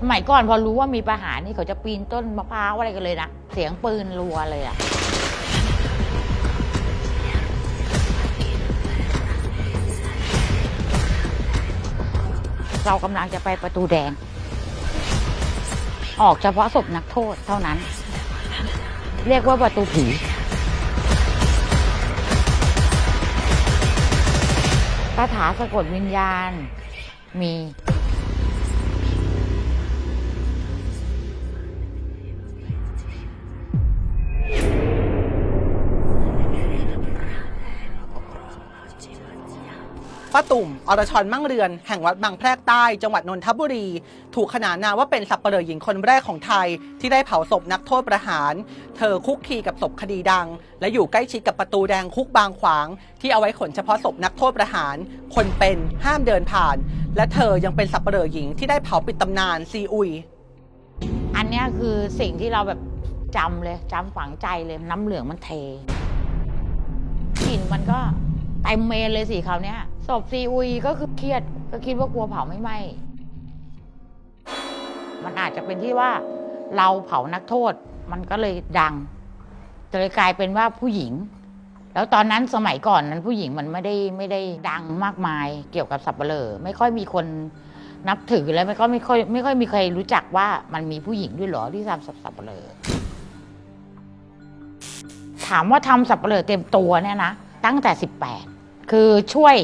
สมัยก่อนพอรู้ว่ามีประหารนี่เขาจะปีนต้นมะพร้าวอะไรกันเลยนะเสียงปืนรัวเลยอะเรากำลังจะไปประตูแดง ออกเฉพาะศพนักโทษเท่านั้น เรียกว่าประตูผีคาถาสะกดวิญญาณมี ป้าตุ่ม อรชรมั่งเรือน แห่งวัดบางแพรกใต้ จังหวัดนนทบุรี ถูกขนานนามว่าเป็นสับเปลอหญิงคนแรกของไทย ที่ได้เผาศพนักโทษประหาร เธอคุกคีกับศพคดีดัง และอยู่ใกล้ชิดกับประตูแดงคุกบางขวาง ที่เอาไว้ขนเฉพาะศพนักโทษประหาร คนเป็นห้ามเดินผ่าน และเธอยังเป็นสับเปลอหญิงที่ได้เผาปิดตำนานซีอุย อันเนี้ยคือสิ่งที่เราแบบจำเลยจำฝังใจเลยน้ำเหลืองมันเทกลิ่นมันก็เต็มเมนเลยสิคราวเนี้ย ศพซีอุยก็คือเครียดก็คิดว่ากลัวเผาไม่ไหม้มันอาจจะเป็นที่ว่าเราเผานักโทษ มันก็เลยดังเลยกลายเป็นว่าผู้หญิง แล้วตอนนั้นสมัยก่อนนั้นผู้หญิงมันไม่ได้ไม่ได้ดังมากมาย เกี่ยวกับสับเปลอไม่ค่อยมีคนนับถือแล้วไม่ก็ไม่ค่อยไม่ค่อยมีใครรู้จักว่ามันมีผู้หญิงด้วยหรอที่ทำสับสับเปลอถามว่าทำสับเปลอเต็มตัวเนี่ยนะตั้งแต่สิบแปดคือช่วย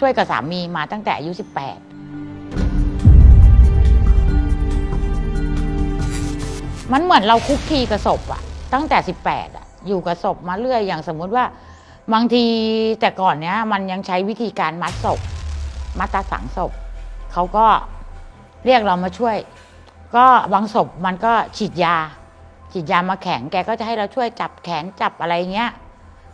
ช่วยกับสามีมาตั้งแต่อายุสิบแปดมันเหมือนเราคุกคีกับศพอะตั้งแต่สิบแปดอะอยู่กับศพมาเรื่อยอย่างสมมุติว่า บางทีแต่ก่อนเนี้ยมันยังใช้วิธีการมัดศพ มัดตาสังศพเขาก็เรียกเรามาช่วย ก็บางศพมันก็ฉีดยา ฉีดยามาแข็งแกก็จะให้เราช่วยจับแขนจับอะไรเงี้ย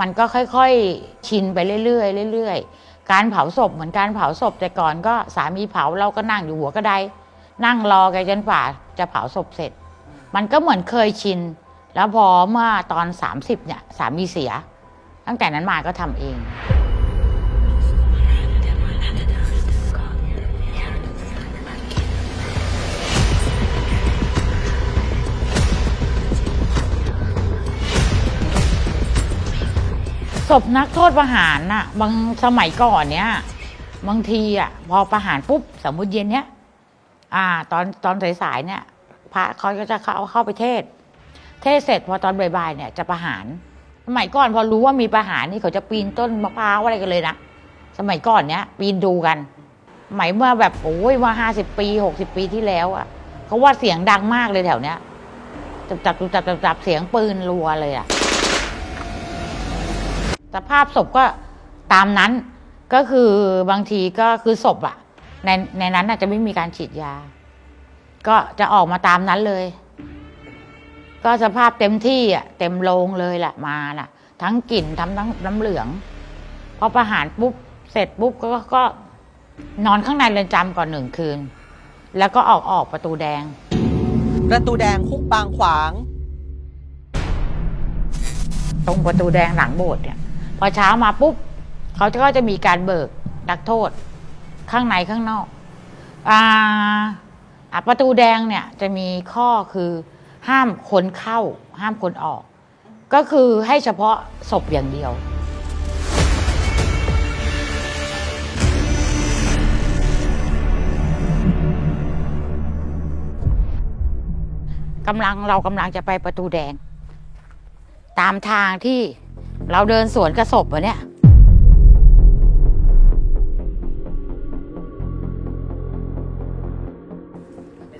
มันก็ค่อยๆ ชินไปเรื่อยๆเรื่อยๆ การเผาศพเหมือนการเผาศพแต่ก่อนก็สามีเผาเราก็นั่งอยู่หัวกระไดนั่งรอแกจนฝ่าจะเผาศพเสร็จ มันก็เหมือนเคยชิน แล้วพอเมื่อตอน 30เนี่ยสามีเสีย ตั้งแต่นั้นมาก็ทำเอง ศพนักโทษประหารน่ะ บางสมัยก่อนเนี้ยบางทีอะ พอประหารปุ๊บสมมติเย็นเนี้ยอ่า ตอนตอนสายๆเนี่ย พระเขาก็จะเข้าเข้าไปเทศ เทศเสร็จพอตอนบ่ายๆเนี่ยจะประหาร สมัยก่อนพอรู้ว่ามีประหารนี่เขาจะปีนต้นมะพร้าวอะไรกันเลยนะสมัยก่อนเนี้ยปีนดูกันสมัยเมื่อแบบโอ้ยว่าห้าสิบปีหกสิบปีที่แล้วอะเขาว่าเสียงดังมากเลยแถวเนี้ยจับจับจับจับจับเสียงปืนรัวเลยอะ สภาพศพก็ตามนั้นก็คือบางทีก็คือศพอะในในนั้นอาจจะไม่มีการฉีดยา ก็จะออกมาตามนั้นเลย ก็สภาพเต็มที่อะเต็มโรงเลยแหละมาน่ะ ทั้งกลิ่นทั้งทั้งน้ำเหลืองพอประหารปุ๊บเสร็จปุ๊บก็ก็นอนข้างในเรือนจำก่อนหนึ่งคืน แล้วก็ออกออกประตูแดง ประตูแดงคุกบางขวาง ตรงประตูแดงหลังโบสถ์เนี่ย พอเช้ามาปุ๊บเขาก็จะมีการเบิกนักโทษ ข้างในข้างนอกอ่าประตูแดงเนี่ยจะมีข้อคือห้ามคนเข้า ห้ามคนออก ก็คือให้เฉพาะศพอย่างเดียวกำลังเรากำลังจะไปประตูแดง ตามทางที่ เราเดินสวนกระสบวะเนี่ย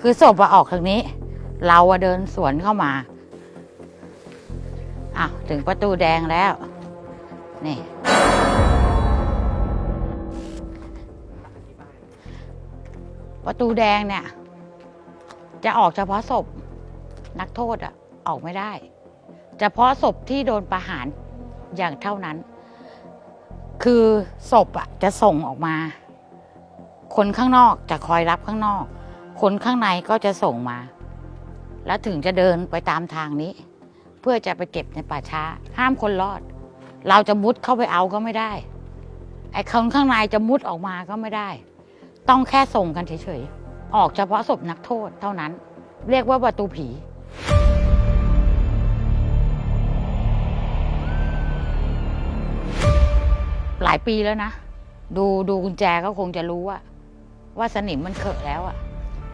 คือศพอะออกทางนี้ เราอะเดินสวนเข้ามาอ้าวถึงประตูแดงแล้ว นี่ ประตูแดงเนี่ย จะออกเฉพาะศพนักโทษอะออกไม่ได้ เฉพาะศพที่โดนประหาร อย่างเท่านั้น คือศพอะจะส่งออกมา คนข้างนอกจะคอยรับข้างนอก คนข้างในก็จะส่งมา แล้วถึงจะเดินไปตามทางนี้ เพื่อจะไปเก็บในป่าช้า ห้ามคนรอด เราจะมุดเข้าไปเอาก็ไม่ได้ ไอ้คนข้างในจะมุดออกมาก็ไม่ได้ ต้องแค่ส่งกันเฉยๆออกเฉพาะศพนักโทษเท่านั้น เรียกว่าประตูผี หลายปีแล้วนะ ดูดูกุญแจก็คงจะรู้ว่าว่าสนิมมันเขอะแล้วอะ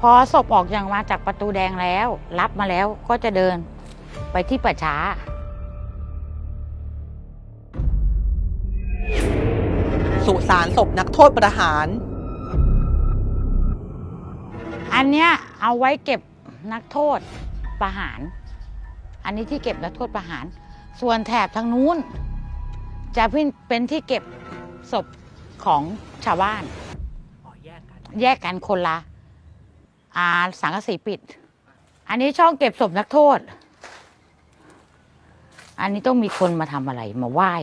พอศพออกยังมาจากประตูแดงแล้ว รับมาแล้วก็จะเดินไปที่ป่าช้า สุสานศพนักโทษประหาร อันเนี้ยเอาไว้เก็บนักโทษประหาร อันนี้ที่เก็บนักโทษประหาร ส่วนแถบทางนู้น จะเป็นที่เก็บศพของชาวบ้านอ๋อแยกกันแยกกันคนละอาสังกะสีปิด อันนี้ช่องเก็บศพนักโทษ อันนี้ต้องมีคนมาทำอะไรมาไหว้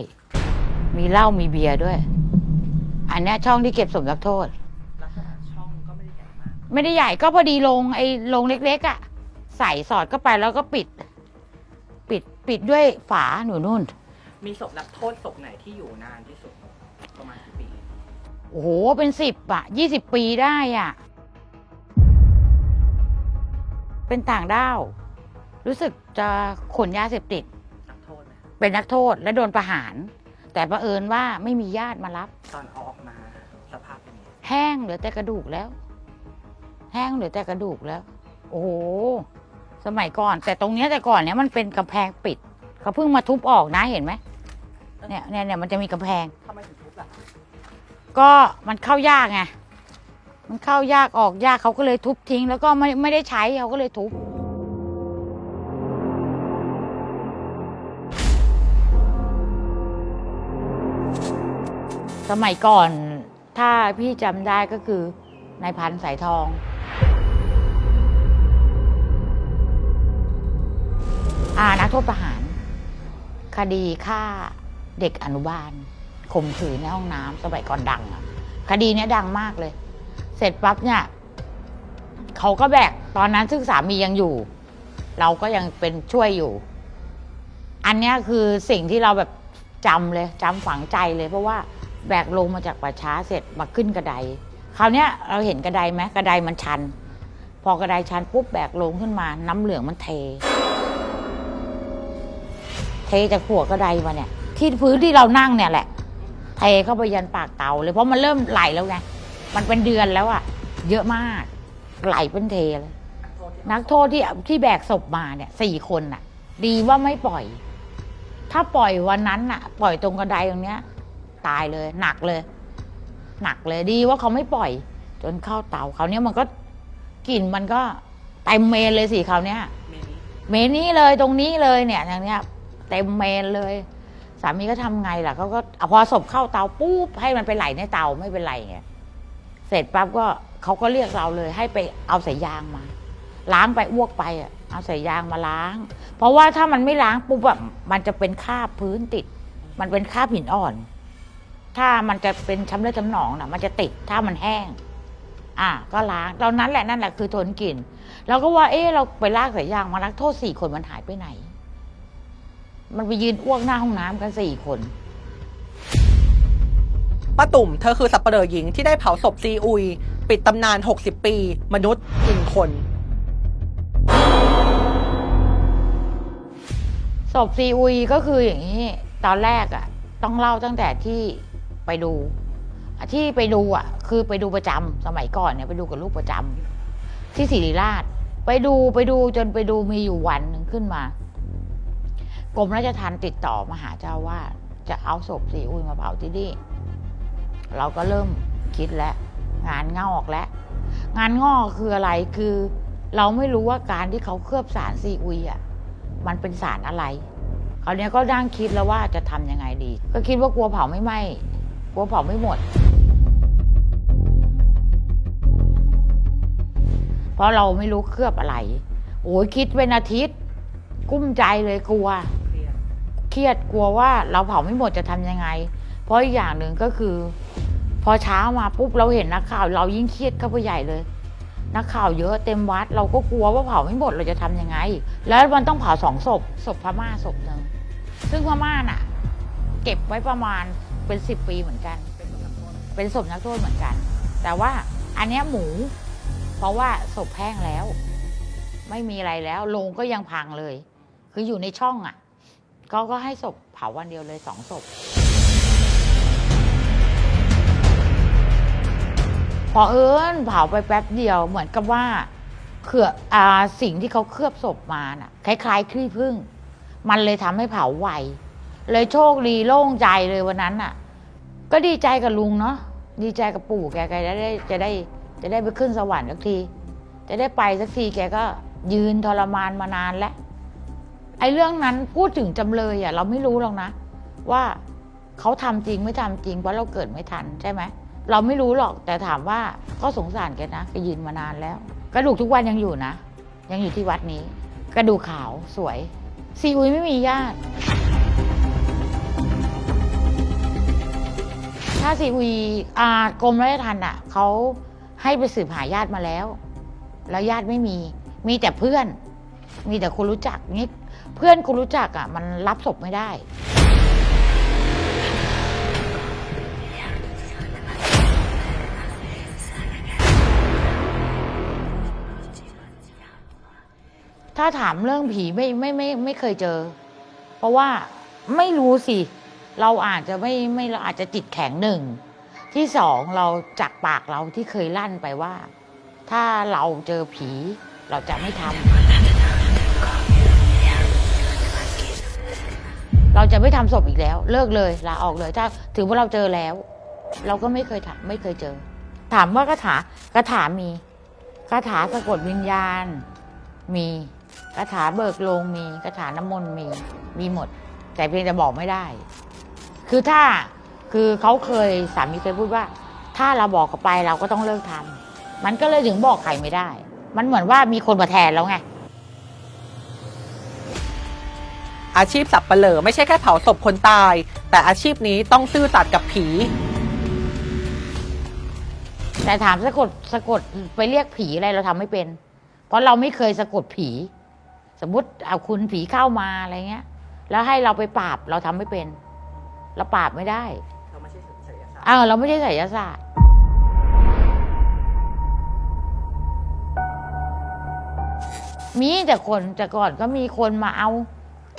มีเหล้ามีเบียร์ด้วย อันเนี้ยช่องที่เก็บศพนักโทษ ลักษณะช่องก็ไม่ได้ใหญ่มากไม่ได้ใหญ่ก็พอดีลงไอ้ลงเล็กๆอะ่ะ ใส่สอดเข้าไปแล้วก็ปิด ปิดปิดด้วยฝาหนูนุ่น มีศพนักโทษศพไหนที่อยู่นานที่สุดประมาณกี่ปี โอ้โห เป็นสิบอะยี่สิบปีได้อะเป็นต่างด้าว รู้สึกจะขนยาเสพติด นักโทษไหมเป็นนักโทษและโดนประหาร แต่ประเผอิญว่าไม่มีญาติมารับ ตอนเอาออกมาสภาพเป็นยังไงแห้งเหลือแต่กระดูกแล้ว แห้งเหลือแต่กระดูกแล้ว โอ้โห สมัยก่อน แต่ตรงเนี้ยแต่ก่อนเนี้ยมันเป็นกำแพงปิด เขาเพิ่งมาทุบออกนะเห็นไหมเนี่ยเนี่ยเนี่ยมันจะมีกำแพง ทำไมถึงทุบล่ะก็มันเข้ายากไง มันเข้ายากออกยากเขาก็เลยทุบทิ้ง แล้วก็ไม่ไม่ได้ใช้เขาก็เลยทุบ สมัยก่อนถ้าพี่จำได้ก็คือนายพันธุ์สายทอง อ่านักโทษประหาร คดีฆ่าเด็กอนุบาลข่มขืนในห้องน้ำสมัยก่อนดังอะคดีเนี้ยดังมากเลย เสร็จปั๊บเนี่ยเขาก็แบกตอนนั้นซึ่งสามียังอยู่ เราก็ยังเป็นช่วยอยู่ อันเนี้ยคือสิ่งที่เราแบบจำเลยจำฝังใจเลย เพราะว่าแบกลงมาจากป่าช้าเสร็จมาขึ้นกระไดคราวเนี้ยเราเห็นกระไดไหมกระไดมันชัน พอกระไดชันปุ๊บแบกลงขึ้นมา น้ำเหลืองมันเท เทจากหัวกระไดมาเนี่ย ที่พื้นที่เรานั่งเนี่ยแหละ เทเข้าไปยันปากเตาเลยเพราะมันเริ่มไหลแล้วไงมันเป็นเดือนแล้วอะเยอะมากไหลเป็นเทเลยนักโทษที่นักโทษที่ที่แบกศพมาเนี่ยสี่คนน่ะ ดีว่าไม่ปล่อย ถ้าปล่อยวันนั้นน่ะ ปล่อยตรงกระไดตรงเนี้ย ตายเลย หนักเลย หนักเลยดีว่าเขาไม่ปล่อย จนเข้าเตาเขาวเนี้ยมันก็กลิ่นมันก็เต็มเมนเลยสิเขาวเนี้ยเมนี้เมนนี้เลยตรงนี้เลยเนี่ยอย่างเนี้ย เต็มเมนเลย สามีก็ทำไงล่ะเขาก็พอศพเข้าเตาปุ๊บให้มันไปไหลในเตาไม่เป็นไรไงเสร็จปั๊บก็เขาก็เรียกเราเลย ให้ไปเอาสายยางมา ล้างไปอ้วกไปอะเอาสายยางมาล้าง เพราะว่าถ้ามันไม่ล้างปุ๊บอะมันจะเป็นคราบพื้นติด มันเป็นคราบหินอ่อน ถ้ามันจะเป็นช้ำเลือดช้ำหนองน่ะมันจะติดถ้ามันแห้ง อะก็ล้างตอนนั้นแหละนั่นแหละคือทนกลิ่นเราก็ว่า เอ๊ะเราไปลากสายยางมานักโทษสี่คนมันหายไปไหน มันไปยืนอ้วกหน้าห้องน้ำกันสี่คน ป้าตุ่มเธอคือสับเปลอหญิงที่ได้เผาศพซีอุย ปิดตำนาน 60 ปี มนุษย์กินคน ศพซีอุยก็คืออย่างนี้ ตอนแรกอะต้องเล่าตั้งแต่ที่ไปดูอะที่ไปดูอะคือไปดูประจำสมัยก่อนเนี่ยไปดูกับลูกประจำที่ศิริราช ไปดูไปดูจนไปดูมีอยู่วันหนึ่งขึ้นมา กรมราชทัณฑ์ติดต่อมาหาเจ้าว่าจะเอาศพซีอุยมาเผาที่นี่ เราก็เริ่มคิดแล้ว งานงอกแล้ว งานงอกคืออะไรคือ เราไม่รู้ว่าการที่เขาเคลือบสารซีอุยอะมันเป็นสารอะไรคราวเนี้ยก็นั่งคิดแล้วว่าจะทำยังไงดี ก็คิดว่ากลัวเผาไม่ไหม้กลัวเผาไม่หมดเพราะเราไม่รู้เคลือบอะไร โอ้ยคิดเป็นอาทิตย์ กุ้มใจเลยกลัว รียดเครียดกลัวว่าเราเผาไม่หมดจะทำยังไง เพราะอีกอย่างหนึ่งก็คือ พอเช้ามาปุ๊บเราเห็นนักข่าว เรายิ่งเครียดเข้าไปใหญ่เลย นักข่าวเยอะเต็มวัด เราก็กลัวว่าเผาไม่หมดเราจะทำยังไง แล้วมันต้องเผาสองศพศพพม่าศพหนึ่งซึ่งพม่าน่ะ เก็บไว้ประมาณเป็นสิบปีเหมือนกันเป็นศพนักโทษเป็นศพนักโทษเหมือนกัน แต่ว่าอันเนี้ยหมู เพราะว่าศพแห้งแล้ว ไม่มีอะไรแล้วโลงก็ยังพังเลย คืออยู่ในช่องอะ่ะ ก็ก็ให้ศพเผาวันเดียวเลยสองศพ พอเอิญเผาไปแป๊บเดียวเหมือนกับว่าเขืออาสิ่งที่เขาเคลือบศพมาน่ะคล้ายๆขี้ผึ้งมันเลยทำให้เผาไวเลยโชคดีโล่งใจเลยวันนั้นน่ะ ก็ดีใจกับลุงเนาะดีใจกับปู่แกแกจะได้จะได้จะได้ไปขึ้นสวรรค์สักที จะได้ไปสักทีแกก็ยืนทรมานมานานแล้ว ไอ้เรื่องนั้นพูดถึงจำเลยอะเราไม่รู้หรอกนะ ว่าเขาทำจริงไม่ทำจริงเพราะเราเกิดไม่ทันใช่ไหมเราไม่รู้หรอกแต่ถามว่าก็สงสารแกนะแกยืนมานานแล้ว กระดูกทุกวันยังอยู่นะ ยังอยู่ที่วัดนี้ กระดูกขาวสวย ซีอุยไม่มีญาติ ถ้าซีอุยอากรมราชทัณฑ์อะเขาให้ไปสืบหาญาติมาแล้ว แล้วญาติไม่มีมีแต่เพื่อน มีแต่คนรู้จักนี่ เพื่อนคนรู้จักอะ มันรับศพไม่ได้ ถ้าถามเรื่องผีไม่ไม่ไม่ไม่เคยเจอ เพราะว่าไม่รู้สิ เราอาจจะไม่ไม่เราอาจจะจิตแข็งหนึ่ง ที่สองเราจากปากเราที่เคยลั่นไปว่า ถ้าเราเจอผีเราจะไม่ทำ เราจะไม่ทำศพอีกแล้ว เลิกเลยลาออกเลยถ้าถือว่าเราเจอแล้ว เราก็ไม่เคยทำไม่เคยเจอ ถามว่าคาถาคาถามีคาถาสะกดวิญญาณ มีคาถาเบิกโลงมีคาถาน้ำมนต์มีมีหมด แต่เพียงแต่บอกไม่ได้ คือถ้าคือเขาเคยสามีเคยพูดว่า ถ้าเราบอกเขาไปเราก็ต้องเลิกทำมันก็เลยถึงบอกใครไม่ได้ มันเหมือนว่ามีคนมาแทนแล้วไง อาชีพสับเปลอไม่ใช่แค่เผาศพคนตาย แต่อาชีพนี้ต้องซื่อสัตย์กับผี แต่ถามสะกดสะกดไปเรียกผีอะไรเราทำไม่เป็น เพราะเราไม่เคยสะกดผี สมมติเอาคุณผีเข้ามาอะไรเงี้ย แล้วให้เราไปปราบเราทำไม่เป็น เราปราบไม่ได้เราไม่ใช่ศิลปศาสตร์เออเราไม่ใช่ไสยศาสตร์มีแต่คนแต่ก่อนก็มีคนมาเอา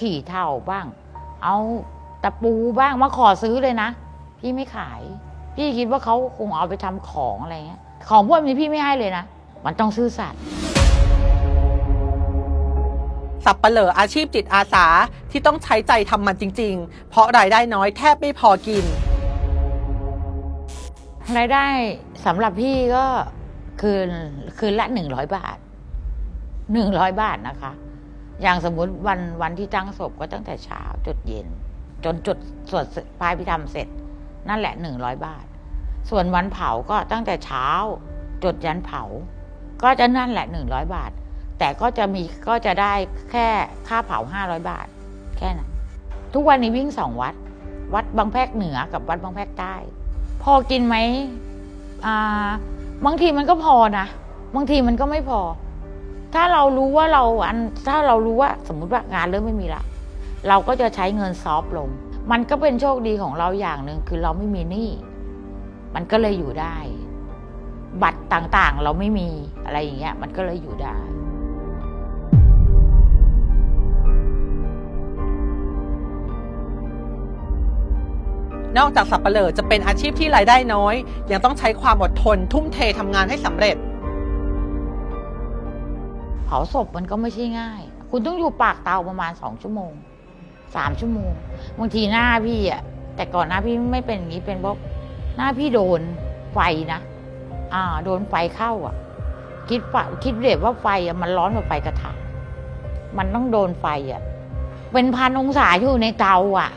ขี่เท่าบ้าง เอาตะปูบ้างมาขอซื้อเลยนะ พี่ไม่ขาย พี่คิดว่าเขาคงเอาไปทำของอะไรเงี้ย ของพวกนี้พี่ไม่ให้เลยนะ มันต้องซื่อสัตย์สับเปลออาชีพจิตอาสาที่ต้องใช้ใจทำมันจริง ๆ เพราะรายได้น้อยแทบไม่พอกิน รายได้สำหรับพี่ก็คืนคืนละหนึ่งร้อยบาทหนึ่งร้อยบาทนะคะ อย่างสมมุติวันวันที่ตั้งศพก็ตั้งแต่เช้าจดเย็น จนจุดสวดพายพิธรรมเสร็จ นั่นแหละหนึ่งร้อยบาท ส่วนวันเผาก็ตั้งแต่เช้าจดยันเผา ก็จะนั่นแหละหนึ่งร้อยบาท แต่ก็จะมีก็จะได้แค่ค่าเผาห้าร้อยบาท แค่นั้นทุกวันนี้วิ่งสองวัด วัดบางแพรกเหนือกับวัดบางแพรกใต้ พอกินไหมอ่าบางทีมันก็พอนะบางทีมันก็ไม่พอ ถ้าเรารู้ว่าเราอันถ้าเรารู้ว่าสมมุติว่างานเริ่มไม่มีละเราก็จะใช้เงินซอฟต์ลง มันก็เป็นโชคดีของเราอย่างหนึ่งคือเราไม่มีหนี้มันก็เลยอยู่ได้ บัตรต่างๆ เราไม่มีอะไรอย่างเงี้ย มันก็เลยอยู่ได้นอกจากสับเปลอจะเป็นอาชีพที่รายได้น้อย ยังต้องใช้ความอดทนทุ่มเททำงานให้สำเร็จ เผาศพมันก็ไม่ใช่ง่าย คุณต้องอยู่ปากเตาประมาณสองชั่วโมงสามชั่วโมงบางทีหน้าพี่อะแต่ก่อนหน้าพี่ไม่เป็นอย่างนี้เป็นเพราะหน้าพี่โดนไฟนะอ่า โดนไฟเข้าอะ คิดว่าคิดเด็ว่าไฟอะมันร้อนกว่าไฟกระถางมันต้องโดนไฟอะ เป็นพันองศาอยู่ในเตาอะ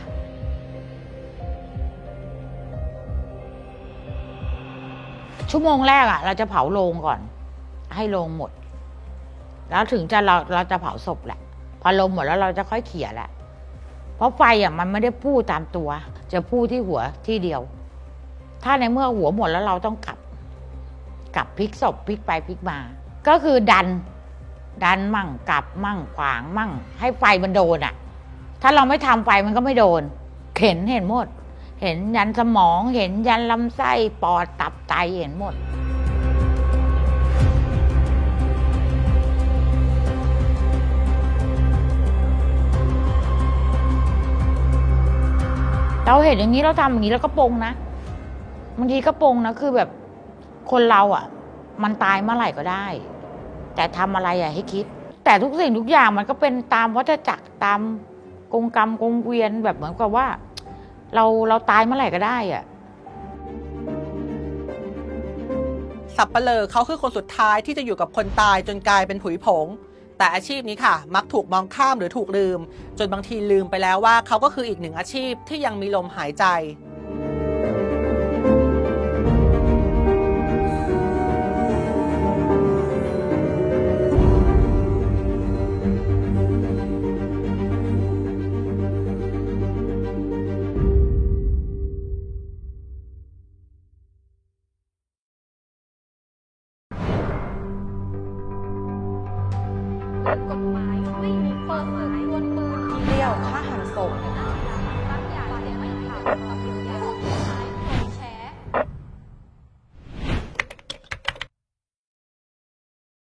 ชั่วโมงแรกอะ เราจะเผาโลงก่อน ให้โลงหมด แล้วถึงจะเราเราจะเผาศพแหละ พอลมหมดแล้วเราจะค่อยเขี่ยแหละ เพราะไฟอะมันไม่ได้พูดตามตัว จะพูดที่หัวที่เดียว ถ้าในเมื่อหัวหมดแล้วเราต้องกลับ กลับพลิกศพพลิกไปพลิกมา ก็คือดัน ดันมั่งกลับมั่งขวางมั่ง ให้ไฟมันโดนอะ ถ้าเราไม่ทำไฟมันก็ไม่โดนเห็นเห็นหมด เห็นยันสมองเห็นยันลำไส้ปอดตับไตเห็นหมด เราเห็นอย่างนี้เราทำอย่างนี้แล้วก็ปรงนะบางทีก็ปรงนะคือแบบคนเราอะ มันตายเมื่อไหร่ก็ได้ แต่ทำอะไรอะให้คิด แต่ทุกสิ่งทุกอย่างมันก็เป็นตามวัฏจักรตามกงกรรมกงเวียนแบบเหมือนกับว่า เราเราตายเมื่อไหร่ก็ได้อะสับเปลอเขาคือคนสุดท้ายที่จะอยู่กับคนตายจนกลายเป็นผุยผง แต่อาชีพนี้ค่ะ มักถูกมองข้ามหรือถูกลืม จนบางทีลืมไปแล้วว่าเขาก็คืออีกหนึ่งอาชีพที่ยังมีลมหายใจ